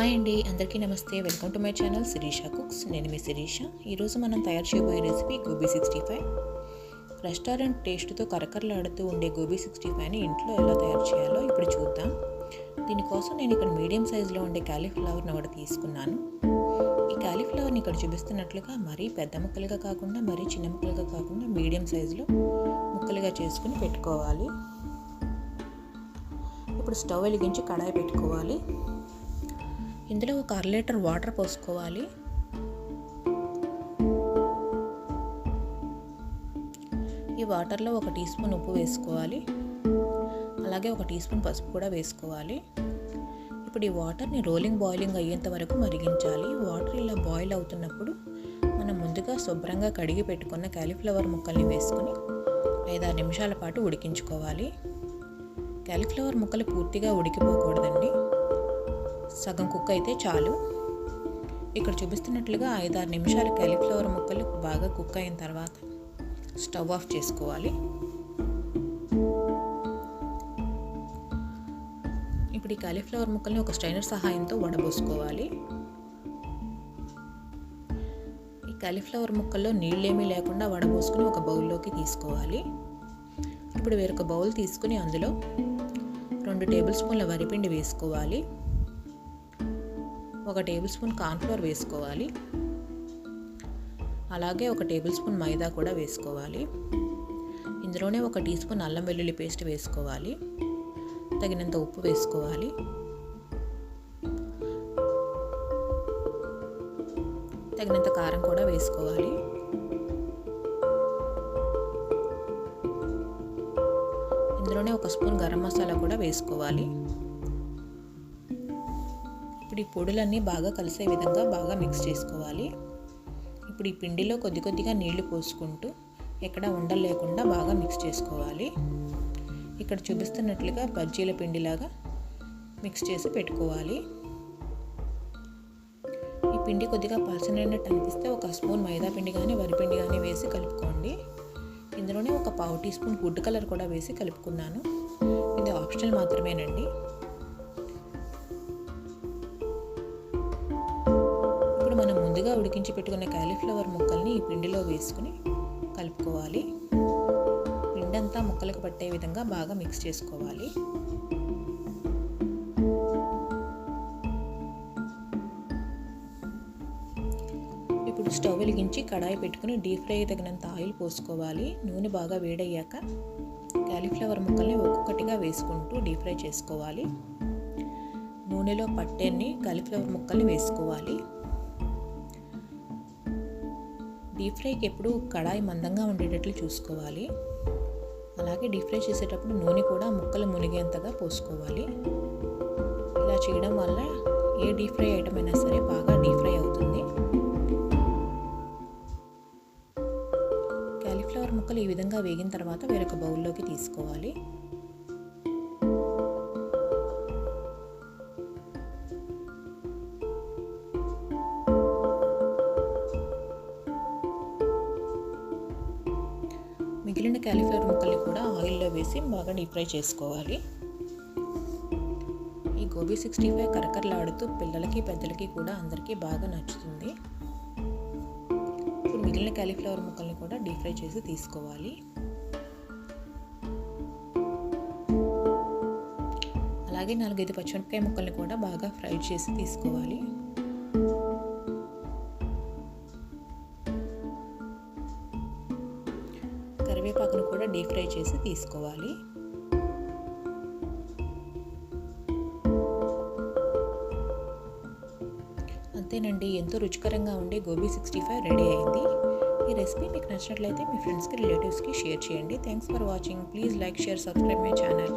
Hi అండి అందరికీ నమస్తే. Welcome to my channel Sirisha cooks. నేను మీ శిరీష. ఈరోజు మనం తయారు చేయబోయే recipe gobi sixty five. Restaurant టేస్ట్తో కరకరలాడుతూ ఉండే గోబీ సిక్స్టీ ఫైవ్ని ఇంట్లో ఎలా తయారు చేయాలో ఇప్పుడు చూద్దాం. దీనికోసం నేను ఇక్కడ మీడియం సైజులో ఉండే క్యాలీఫ్లవర్ని ఒకటి తీసుకున్నాను. ఈ క్యాలీఫ్లవర్ని ఇక్కడ చూపిస్తున్నట్లుగా మరీ పెద్ద ముక్కలుగా కాకుండా మరీ చిన్న ముక్కలుగా కాకుండా మీడియం సైజులో ముక్కలుగా చేసుకుని పెట్టుకోవాలి. ఇప్పుడు స్టవ్ వెలిగించి కడాయి పెట్టుకోవాలి. ఇందులో ఒక అర లీటర్ వాటర్ పోసుకోవాలి. ఈ వాటర్లో ఒక టీ స్పూన్ ఉప్పు వేసుకోవాలి. అలాగే ఒక టీ స్పూన్ పసుపు కూడా వేసుకోవాలి. ఇప్పుడు ఈ వాటర్ని రోలింగ్ బాయిలింగ్ అయ్యేంత వరకు మరిగించాలి. వాటర్ ఇలా బాయిల్ అవుతున్నప్పుడు మనం ముందుగా శుభ్రంగా కడిగి పెట్టుకున్న క్యాలీఫ్లవర్ ముక్కల్ని వేసుకొని ఐదారు నిమిషాల పాటు ఉడికించుకోవాలి. క్యాలీఫ్లవర్ ముక్కలు పూర్తిగా ఉడికిపోకూడదండి. సగం కుక్ అయితే చాలు. ఇక్కడ చూపిస్తున్నట్లుగా ఐదారు నిమిషాల క్యాలీఫ్లవర్ ముక్కలు బాగా కుక్ అయిన తర్వాత స్టవ్ ఆఫ్ చేసుకోవాలి. ఇప్పుడు ఈ కాలీఫ్లవర్ ముక్కల్ని ఒక స్ట్రైనర్ సహాయంతో వడబోసుకోవాలి. ఈ కాలీఫ్లవర్ ముక్కల్లో నీళ్ళేమీ లేకుండా వడబోసుకుని ఒక బౌల్లోకి తీసుకోవాలి. ఇప్పుడు వేరొక బౌల్ తీసుకుని అందులో రెండు టేబుల్ స్పూన్ల వరిపిండి వేసుకోవాలి. ఒక టేబుల్ స్పూన్ కార్న్ఫ్లోర్ వేసుకోవాలి. అలాగే ఒక టేబుల్ స్పూన్ మైదా కూడా వేసుకోవాలి. ఇందులోనే ఒక టీ స్పూన్ అల్లం వెల్లుల్లి పేస్ట్ వేసుకోవాలి. తగినంత ఉప్పు వేసుకోవాలి. తగినంత కారం కూడా వేసుకోవాలి. ఇందులోనే ఒక స్పూన్ గరం మసాలా కూడా వేసుకోవాలి. ఇప్పుడు ఈ పొడులన్నీ బాగా కలిసే విధంగా బాగా మిక్స్ చేసుకోవాలి. ఇప్పుడు ఈ పిండిలో కొద్ది కొద్దిగా నీళ్ళు పోసుకుంటూ ఎక్కడ ఉండలు లేకుండా బాగా మిక్స్ చేసుకోవాలి. ఇక్కడ చూపిస్తున్నట్లుగా బజ్జీల పిండిలాగా మిక్స్ చేసి పెట్టుకోవాలి. ఈ పిండి కొద్దిగా పలచనైనట్టు అనిపిస్తే ఒక స్పూన్ మైదా పిండి కానీ వరిపిండి కానీ వేసి కలుపుకోండి. ఇందులోనే ఒక పావు టీ స్పూన్ గుడ్ కలర్ కూడా వేసి కలుపుకున్నాను. ఇది ఆప్షనల్ మాత్రమేనండి. మనం ముందుగా ఉడికించి పెట్టుకున్న క్యాలీఫ్లవర్ ముక్కల్ని ఈ పిండిలో వేసుకుని కలుపుకోవాలి. పిండంతా ముక్కలకు పట్టే విధంగా బాగా మిక్స్ చేసుకోవాలి. ఇప్పుడు స్టవ్ వెలిగించి కడాయి పెట్టుకుని డీప్ ఫ్రై తగినంత ఆయిల్ పోసుకోవాలి. నూనె బాగా వేడయ్యాక క్యాలీఫ్లవర్ ముక్కల్ని ఒక్కొక్కటిగా వేసుకుంటూ డీప్ ఫ్రై చేసుకోవాలి. నూనెలో పట్టెన్ని కాలీఫ్లవర్ ముక్కల్ని వేసుకోవాలి. డీప్ ఫ్రైకి ఎప్పుడు కడాయి మందంగా ఉండేటట్లు చూసుకోవాలి. అలాగే డీప్ ఫ్రై చేసేటప్పుడు నూనె కూడా ముక్కలు మునిగేంతగా పోసుకోవాలి. ఇలా చేయడం వల్ల ఏ డీప్ ఫ్రై ఐటమ్ అయినా సరే బాగా డీప్ ఫ్రై అవుతుంది. క్యాలీఫ్లవర్ ముక్కలు ఈ విధంగా వేగిన తర్వాత వేరొక బౌల్లోకి తీసుకోవాలి. మిగిలిన క్యాలీఫ్లవర్ ముక్కల్ని కూడా ఆయిల్లో వేసి బాగా డీప్ ఫ్రై చేసుకోవాలి. ఈ గోబీ సిక్స్టీ ఫైవ్ కరకరలాడుతూ పిల్లలకి పెద్దలకి కూడా అందరికీ బాగా నచ్చుతుంది. ఇప్పుడు మిగిలిన క్యాలీఫ్లవర్ ముక్కల్ని కూడా డీప్ ఫ్రై చేసి తీసుకోవాలి. అలాగే నాలుగైదు పచ్చిమిరపకాయ ముక్కల్ని కూడా బాగా ఫ్రై చేసి తీసుకోవాలి. కరివేపాకును కూడా డీప్ ఫ్రై చేసి తీసుకోవాలి. అంతేనండి ఎంతో రుచికరంగా ఉండే గోబీ సిక్స్టీ ఫైవ్ రెడీ అయింది. ఈ రెసిపీ మీకు నచ్చినట్లయితే మీ ఫ్రెండ్స్కి రిలేటివ్స్కి షేర్ చేయండి. Thanks for watching. Please like share subscribe my channel.